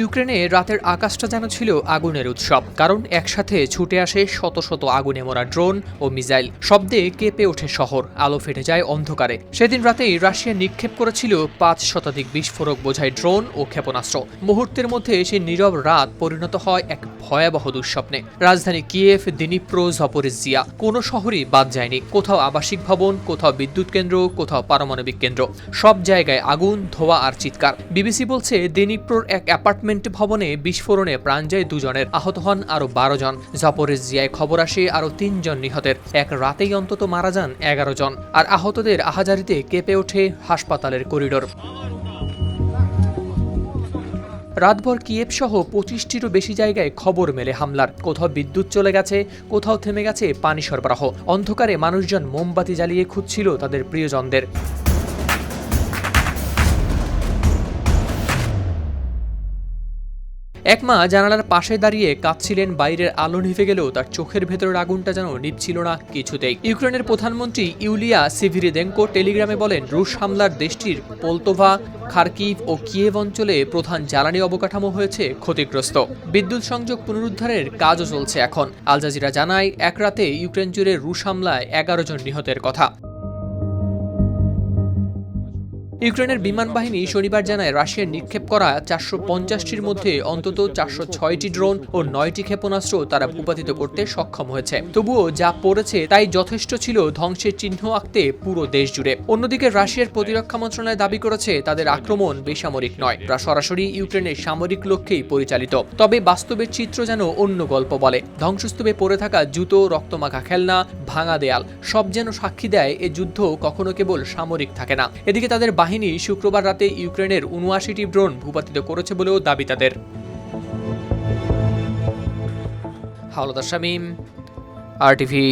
ইউক্রেনে রাতের আকাশটা যেন ছিল আগুনের উৎসব, কারণ একসাথে ছুটে আসে শত শত আগুনে মোড়া ড্রোন ও মিসাইল। শব্দে কেঁপে ওঠে শহর, আলো ফেটে যায় অন্ধকারে। সেদিন রাতেই রাশিয়া নিক্ষেপ করেছিল পাঁচ শতাধিক বিস্ফোরক বোঝাই ড্রোন ও ক্ষেপণাস্ত্র। মুহূর্তের মধ্যে সেই নীরব রাত পরিণত হয় এক ভয়াবহ দুঃস্বপ্নে। রাজধানী কিয়েভ দিনিপ্রো জপরিজিয়া কোনো শহরই বাদ যায়নি। কোথাও আবাসিক ভবন, কোথাও বিদ্যুৎ কেন্দ্র, কোথাও পারমাণবিক কেন্দ্র। সব জায়গায় আগুন, ধোয়া আর চিৎকার। বিবিসি বলছে দিনিপ্রোর এক অ্যাপার্টমেন্ট ভবনে বিস্ফোরণে প্রাণ যায় দুজনের। আহত হন আরও বারো জন। জপরিজিয়ায় খবর আসে আরও তিনজন নিহতের। এক রাতেই অন্তত মারা যান এগারো জন। আর আহতদের আহাজারিতে কেঁপে ওঠে হাসপাতালের করিডোর। রাতভর কিয়েভ সহ পঁচিশটিরও বেশি জায়গায় খবর মেলে হামলার। কোথাও বিদ্যুৎ চলে গেছে, কোথাও থেমে গেছে পানি সরবরাহ। অন্ধকারে মানুষজন মোমবাতি জ্বালিয়ে খুঁজছিল তাদের প্রিয়জনদের। এক মা জানালার পাশে দাঁড়িয়ে কাঁদছিলেন, বাইরের আলো নিভে গেলেও তার চোখের ভেতরের আগুনটা যেন নিভছিল না কিছুতেই। ইউক্রেনের প্রধানমন্ত্রী ইউলিয়া সিভিরিদেঙ্কো টেলিগ্রামে বলেন, রুশ হামলার দেশটির পোলতোভা, খার্কিভ ও কিয়েভ অঞ্চলে প্রধান জ্বালানি অবকাঠামো হয়েছে ক্ষতিগ্রস্ত। বিদ্যুৎ সংযোগ পুনরুদ্ধারের কাজও চলছে এখন। আল জাজিরা জানায়, এক রাতে ইউক্রেন জুড়ে রুশ হামলায় এগারো জন নিহতের কথা। ইউক্রেনের বিমান বাহিনী শনিবার জানায় রাশিয়ার নিক্ষেপ করা চারশো পঞ্চাশটির মধ্যে অন্তত চারশো ছয়টি ড্রোন ও নয়টি ক্ষেপণাস্ত্র তারা ভূপাতিত করতে সক্ষম হয়েছে। তবুও যা পড়েছে তাই যথেষ্ট ছিল ধ্বংসের চিহ্ন আঁকতে পুরো দেশ জুড়ে অন্যদিকে রাশিয়ার প্রতিরক্ষা মন্ত্রণালয় দাবি করেছে তাদের আক্রমণ বেসামরিক নয় তা সরাসরি ইউক্রেনের সামরিক লক্ষ্যেই পরিচালিত। তবে বাস্তবের চিত্র যেন অন্য গল্প বলে। ধ্বংসস্তূপে পড়ে থাকা জুতো, রক্তমাখা খেলনা, ভাঙা দেয়াল সব যেন সাক্ষী দেয় এ যুদ্ধ কখনো কেবল সামরিক থাকে না। এদিকে তাদের বাহিনী শুক্রবার রাতে ইউক্রেনের উনআশিটি ড্রোন ভূপাতিত করেছে বলেও দাবি তাদের। হাওলাদার শামীম আর টিভি